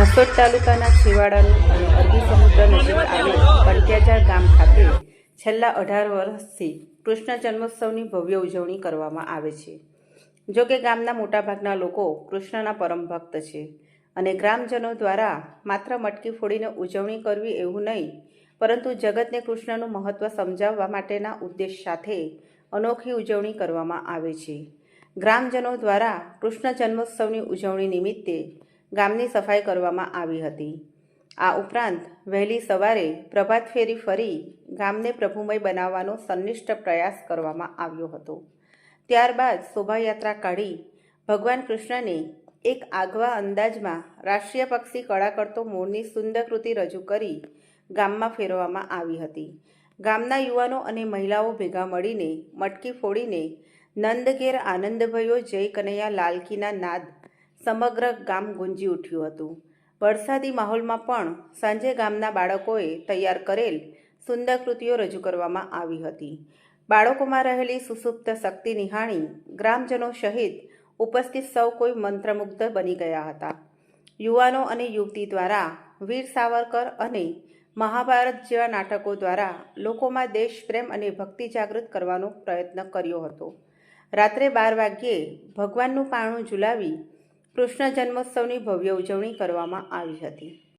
હાસોટ તાલુકાના છેવાડાનું અને અરબી સમુદ્ર નજીક આવેલ કંટિયાજાળ ગામ ખાતે છેલ્લા અઢાર વર્ષથી કૃષ્ણ જન્મોત્સવની ભવ્ય ઉજવણી કરવામાં આવે છે. જો કે ગામના મોટાભાગના લોકો કૃષ્ણના પરમ ભક્ત છે અને ગ્રામજનો દ્વારા માત્ર મટકી ફોડીને ઉજવણી કરવી એવું નહીં, પરંતુ જગતને કૃષ્ણનું મહત્ત્વ સમજાવવા માટેના ઉદ્દેશ સાથે અનોખી ઉજવણી કરવામાં આવે છે. ગ્રામજનો દ્વારા કૃષ્ણ જન્મોત્સવની ઉજવણી નિમિત્તે ગામની સફાઈ કરવામાં આવી હતી. આ ઉપરાંત, વહેલી સવારે પ્રભાત ફેરી ફરી ગામને પ્રભુમય બનાવવાનો સંનિષ્ઠ પ્રયાસ કરવામાં આવ્યો હતો. ત્યારબાદ શોભાયાત્રા કાઢી ભગવાન કૃષ્ણને એક આગવા અંદાજમાં રાષ્ટ્રીય પક્ષી કળા કરતો મોરની સુંદર કૃતિ રજૂ કરી ગામમાં ફેરવવામાં આવી હતી. ગામના યુવાનો અને મહિલાઓ ભેગા મળીને મટકી ફોડીને નંદઘેર આનંદભયો જય કનૈયા લાલકીના નાદ સમગ્ર ગામ ગુંજી ઉઠ્યું હતું. વરસાદી માહોલમાં પણ સાંજે ગામના બાળકોએ તૈયાર કરેલ સુંદર કૃતિઓ રજૂ કરવામાં આવી હતી. બાળકોમાં રહેલી સુસુપ્ત શક્તિ નિહાળી ગ્રામજનો સહિત ઉપસ્થિત સૌ કોઈ મંત્રમુગ્ધ બની ગયા હતા. યુવાનો અને યુવતી દ્વારા વીર સાવરકર અને મહાભારત જેવા નાટકો દ્વારા લોકોમાં દેશપ્રેમ અને ભક્તિ જાગૃત કરવાનો પ્રયત્ન કર્યો હતો. રાત્રે બાર વાગ્યે ભગવાનનું પાણું ઝુલાવી કૃષ્ણ જન્મોત્સવની ભવ્ય ઉજવણી કરવામાં આવી હતી.